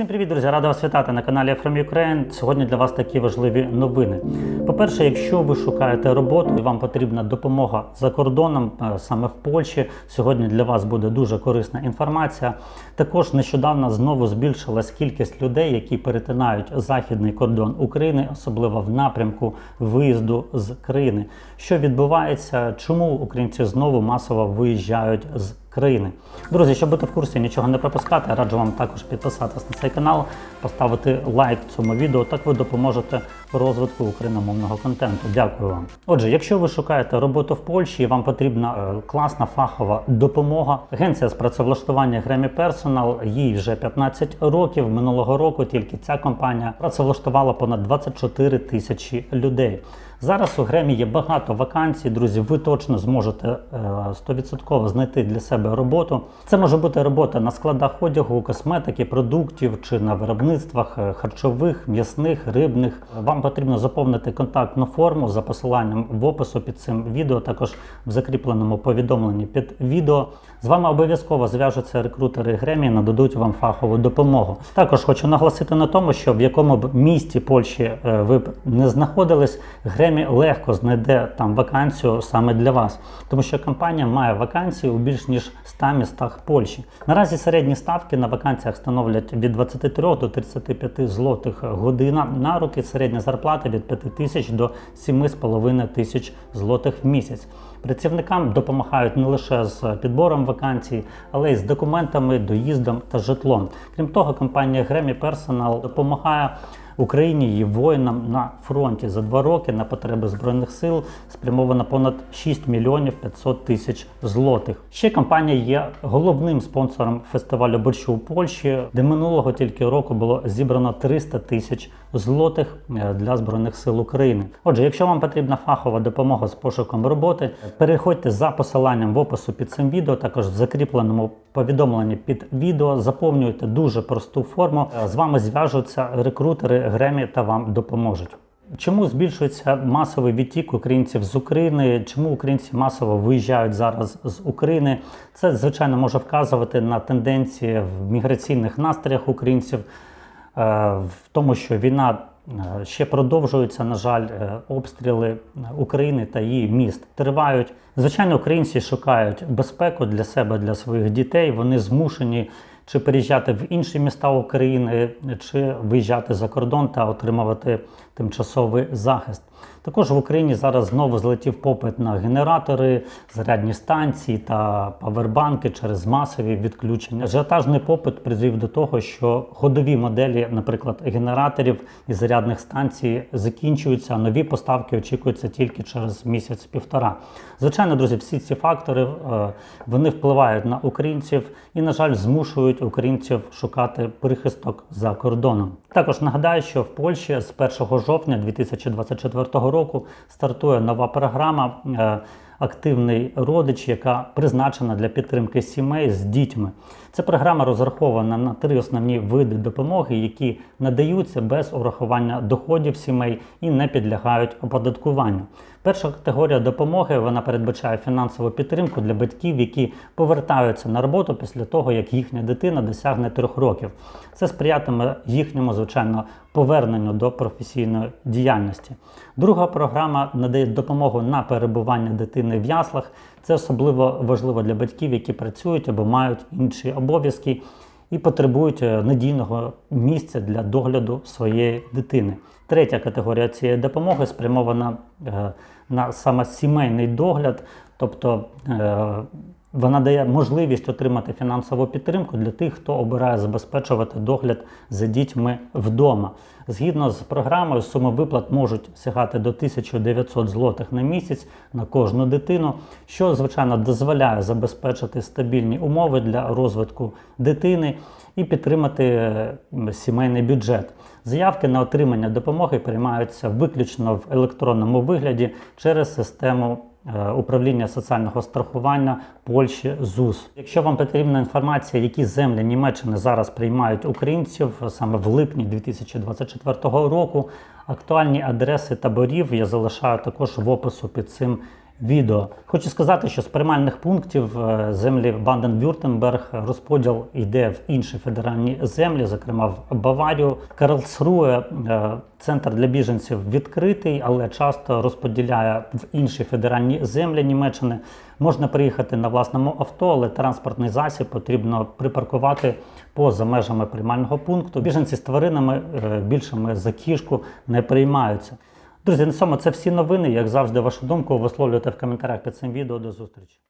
Всім привіт, друзі! Рада вас вітати на каналі From Ukraine. Сьогодні для вас такі важливі новини. По-перше, якщо ви шукаєте роботу і вам потрібна допомога за кордоном, е, саме в Польщі, сьогодні для вас буде дуже корисна інформація. Також нещодавно знову збільшилась кількість людей, які перетинають західний кордон України, особливо в напрямку виїзду з країни. Що відбувається? Чому українці знову масово виїжджають з країни. Друзі, щоб бути в курсі, нічого не пропускати, раджу вам також підписатись на цей канал, поставити лайк цьому відео. Так ви допоможете розвитку україномовного контенту. Дякую вам. Отже, якщо ви шукаєте роботу в Польщі і вам потрібна е, класна фахова допомога, агенція з працевлаштування Гремі Персонал, їй вже 15 років. Минулого року тільки ця компанія працевлаштувала понад 24 тисячі людей. Зараз у Гремі є багато вакансій, друзі. Ви точно зможете е, 100% знайти для себе роботу. Це може бути робота на складах одягу, косметики, продуктів чи на виробництвах е, харчових, м'ясних, рибних. Вам потрібно заповнити контактну форму за посиланням в опису під цим відео, також в закріпленому повідомленні під відео. З вами обов'язково зв'яжуться рекрутери Гремі нададуть вам фахову допомогу. Також хочу наголосити на тому, що в якому б місті Польщі е, ви б не знаходились, Гремі легко знайде там вакансію саме для вас, тому що компанія має вакансії у більш ніж 100 містах Польщі. Наразі середні ставки на вакансіях становлять від 23 до 35 злотих година на руки. Середня зарплата від 5 тисяч до 7,5 тисяч злотих в місяць. Працівникам допомагають не лише з підбором вакансій, але й з документами, доїздом та житлом. Крім того, компанія Гремі Персонал допомагає Україні її воїнам на фронті за два роки на потреби збройних сил спрямовано понад 6 мільйонів 500 тисяч злотих. Ще компанія є головним спонсором фестивалю борщу у Польщі, де минулого тільки року було зібрано 300 тисяч злотих е, для збройних сил України. Отже, якщо вам потрібна фахова допомога з пошуком роботи, переходьте за посиланням в опису під цим відео, також в закріпленому повідомленні під відео. Заповнюйте дуже просту форму. З вами зв'яжуться рекрутери Гремі та вам допоможуть. Чому збільшується масовий відтік українців з України? Чому українці масово виїжджають зараз з України? Це звичайно може вказувати на тенденції в міграційних настроях українців, е, в тому, що війна е, ще продовжується. На жаль, е, обстріли України та її міст тривають. Звичайно, українці шукають безпеку для себе, для своїх дітей. Вони змушені чи переїжджати в інші міста України, чи виїжджати за кордон та отримувати тимчасовий захист. Також в Україні зараз знову злетів попит на генератори, зарядні станції та павербанки через масові відключення. Ажіотажний попит призвів до того, що ходові моделі, наприклад, генераторів і зарядних станцій, закінчуються. а Нові поставки очікуються тільки через місяць-півтора. Звичайно, друзі, всі ці фактори е, вони впливають на українців і, на жаль, змушують українців шукати прихисток за кордоном. Також нагадаю, що в Польщі з 1 жовтня 2024 року стартує нова програма е, Активний родич, яка призначена для підтримки сімей з дітьми. Ця програма розрахована на три основні види допомоги, які надаються без урахування доходів сімей і не підлягають оподаткуванню. Перша категорія допомоги вона передбачає фінансову підтримку для батьків, які повертаються на роботу після того, як їхня дитина досягне трьох років. Це сприятиме їхньому, звичайно, поверненню до професійної діяльності. Друга програма надає допомогу на перебування дитини в яслах. Це особливо важливо для батьків, які працюють або мають інші обов'язки і потребують е, надійного місця для догляду своєї дитини. Третя категорія цієї допомоги спрямована е, на саме сімейний догляд, тобто е, вона дає можливість отримати фінансову підтримку для тих, хто обирає забезпечувати догляд за дітьми вдома. Згідно з програмою, суми виплат можуть сягати до 1900 злотих на місяць на кожну дитину, що звичайно дозволяє забезпечити стабільні умови для розвитку дитини і підтримати е, сімейний бюджет. Заявки на отримання допомоги приймаються виключно в електронному вигляді через систему управління соціального страхування Польщі ЗУС. Якщо вам потрібна інформація, які землі Німеччини зараз приймають українців саме в липні 2024 року, актуальні адреси таборів я залишаю також в опису під цим відео. Хочу сказати, що з приймальних пунктів е, землі Банден-Вюртемберг розподіл йде в інші федеральні землі, зокрема в Баварію. Карлсруе е, центр для біженців відкритий, але часто розподіляє в інші федеральні землі Німеччини. Можна приїхати на власному авто, але транспортний засіб потрібно припаркувати поза межами приймального пункту. Біженці з тваринами е, більшими за кішку не приймаються. Друзі, на цьому це всі новини. Як завжди, вашу думку висловлюйте в коментарях під цим відео. До зустрічі.